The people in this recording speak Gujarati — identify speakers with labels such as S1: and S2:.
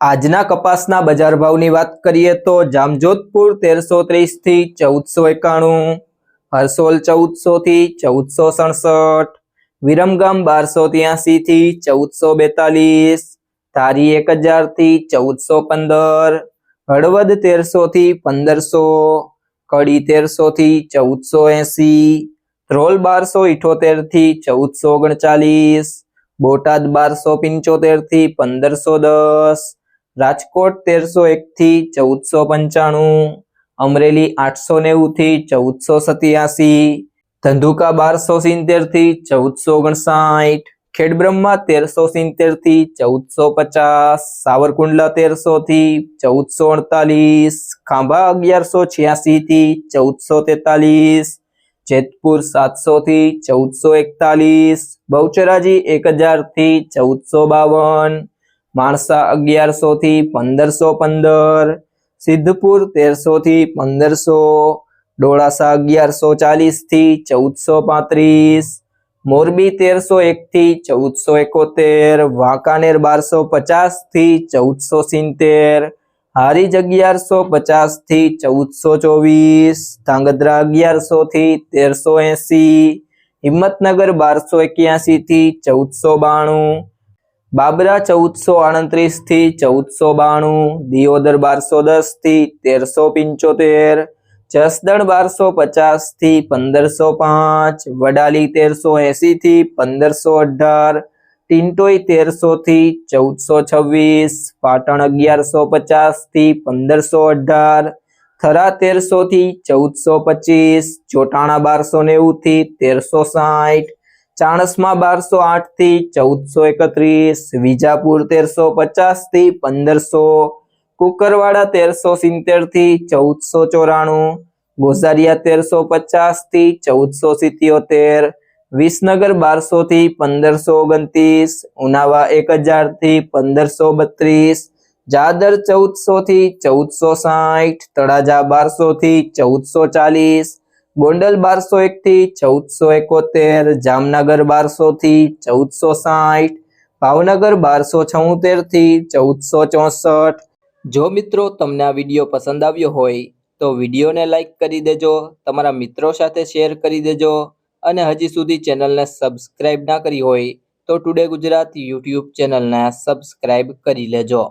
S1: આજના કપાસના બજાર ભાવની વાત કરીએ તો જામજોધપુર તેરસો ત્રીસથી ચૌદસો એકાણું, હરસોલ ચૌદસો થી ચૌદસો સડસઠ, વિરમગામ બારસો ત્યાસી થી ચૌદસો બેતાલીસ, ધારી એક હજારથી ચૌદસો પંદર, હળવદ તેરસો થી પંદરસો, કડી તેરસો થી ચૌદસો એસી ધ્રોલ બારસો ઇઠોતેરથી ચૌદસો ઓગણચાલીસ, બોટાદ બારસો પંચોતેરથી પંદરસો દસ રાજકોટ તેરસો એક થી ચૌદસો પંચાણું, અમરેલી આઠસો નેવું થી ચૌદસો સત્યાસી, ધંધુકા બારસો સિત્તેરથી ચૌદસો ઓગણસાઠ, ખેડબ્રહ્મા તેરસો સિત્તેરથી ચૌદસો પચાસ, સાવરકુંડલા તેરસો થી ચૌદસો અડતાલીસ, ખાંભા અગિયારસો છ્યાસી થી ચૌદસો તેતાલીસ, જેતપુર સાતસો થી ચૌદસો એકતાલીસ, બહુચરાજી એક હજારથી ચૌદસો બાવન માણસા અગિયારસો થી પંદરસો પંદર, સિદ્ધપુર તેરસો થી પંદરસો, ડોળાસા અગિયારસો ચાલીસથી ચૌદસો પાંત્રીસ, મોરબી તેરસો એક થી ચૌદસો એકોતેર, વાંકાનેર બારસો પચાસથી ચૌદસો સિત્તેર, હારીજ અગિયારસો પચાસથી ચૌદસો ચોવીસ, ધાંગધ્રા અગિયારસો થી તેરસો એસી, હિંમતનગર બારસો એક્યાસી થી ચૌદસો બાણું બાબરા ચૌદસો આડત્રીસથી ચૌદસો બાણું, દિયોદર બારસો દસથી તેરસો પંચોતેર, જસદણ બારસો પચાસથી પંદરસો પાંચ, વડાલી તેરસો એસી થી પંદરસો અઢાર ટિન્ટોઈ તેરસો થી ચૌદસો છવ્વીસ, પાટણ અગિયારસો પચાસથી પંદરસો અઢાર, થરા તેરસો થી ચૌદસો પચીસ, ચોટાણા બારસો નેવું થી તેરસો સાઠ ચાણસમાં બારસો આઠથી ચૌદસો એકત્રીસ, વિજાપુર તેરસો પચાસથી પંદરસો, કુકરવાડા તેરસો સિત્તેરથી ચૌદસો ચોરાણું, ગોઝારિયા તેરસો પચાસથી ચૌદસો સિત્યોતેર, વિસનગર બારસો થી પંદરસો ઓગણત્રીસ, ઉનાવા એક હજારથી પંદરસો બત્રીસ, જાદર ચૌદસો થી ચૌદસો સાઠ, તળાજા બારસો થી ચૌદસો ચાલીસ ગોંડલ બારસો એક થી ચૌદસો એકોતેર, જામનગર બારસો થી ચૌદસો સાઠ, ભાવનગર બારસો છોતેરથી ચૌદસો ચોસઠ. જો મિત્રો તમને આ વીડિયો પસંદ આવ્યો હોય, તો વિડીયોને લાઇક કરી દેજો, તમારા મિત્રો સાથે શેર કરી દેજો, અને હજી સુધી ચેનલને સબસ્ક્રાઇબ ના કરી હોય, તો ટુડે ગુજરાત યુટ્યુબ ચેનલને સબસ્ક્રાઇબ કરી લેજો.